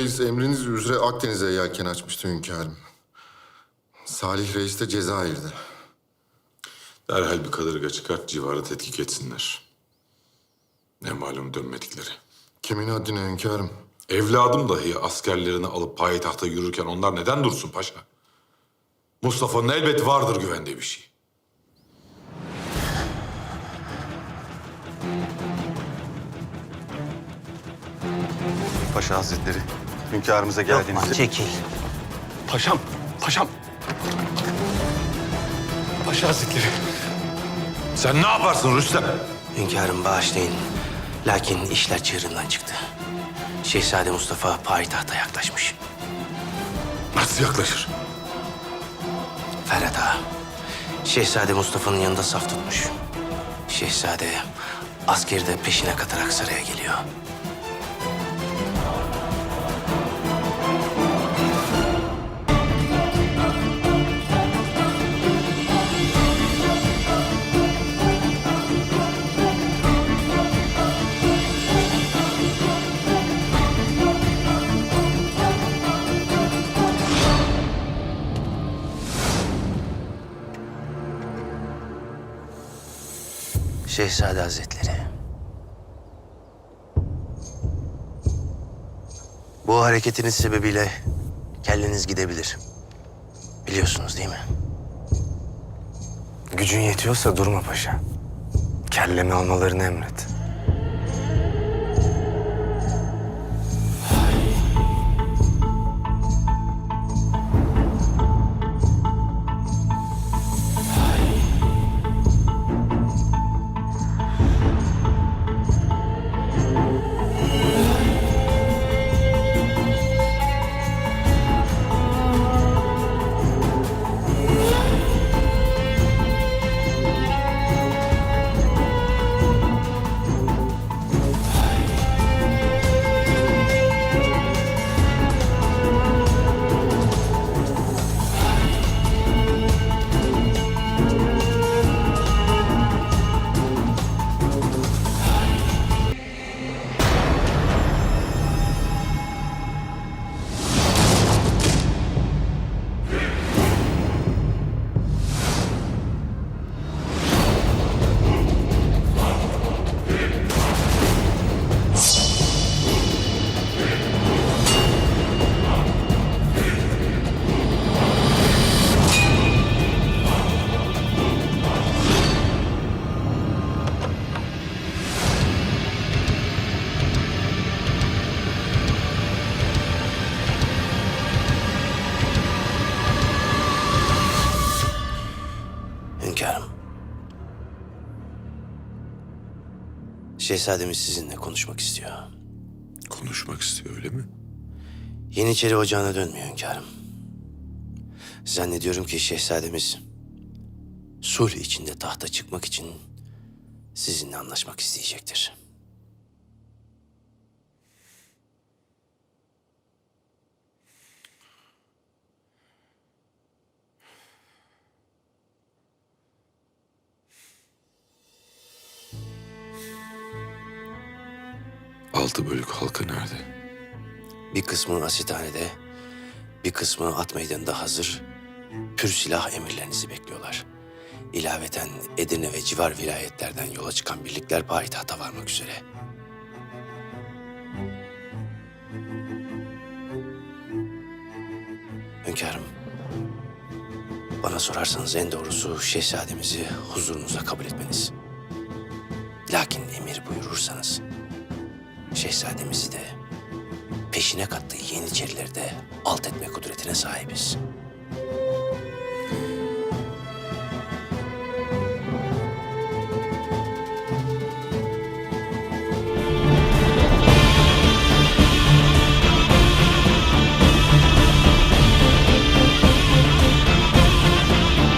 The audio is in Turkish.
Reis emriniz üzere Akdeniz'e yelken açmıştı hünkârım. Salih Reis de Cezayir'de. Derhal bir kadırga çıkart, civarı tetkik etsinler. Ne malum dönmedikleri. Kimin haddine hünkârım? Evladım dahi askerlerini alıp payitahta yürürken onlar neden dursun paşa? Mustafa'nın elbet vardır güvende bir şey. Paşa Hazretleri, hünkârımıza geldiğinizde... Çekil. Paşam, paşam. Paşa Hazretleri. Sen ne yaparsın Rüstem? Hünkârım bağışlayın. Lakin işler çığırından çıktı. Şehzade Mustafa payitahta yaklaşmış. Nasıl yaklaşır? Ferhat Ağa, Şehzade Mustafa'nın yanında saf tutmuş. Şehzade askeri de peşine katarak saraya geliyor. Şehzade Hazretleri. Bu hareketiniz sebebiyle kelleniz gidebilir. Biliyorsunuz değil mi? Gücün yetiyorsa durma paşa. Kellemi almalarını emret. Şehzademiz sizinle konuşmak istiyor. Konuşmak istiyor öyle mi? Yeniçeri ocağına dönmüyor hünkârım. Zannediyorum ki şehzademiz sulh içinde tahta çıkmak için sizinle anlaşmak isteyecektir. Altı bölük halkı nerede? Bir kısmı asithanede, bir kısmı at meydanında hazır, pür silah emirlerinizi bekliyorlar. İlaveten Edirne ve civar vilayetlerden yola çıkan birlikler payitahta varmak üzere. Hünkârım, bana sorarsanız en doğrusu şehzademizi huzurunuza kabul etmeniz. Lakin emir buyurursanız şehzademizi de peşine kattığı yeniçerileri de alt etme kudretine sahibiz.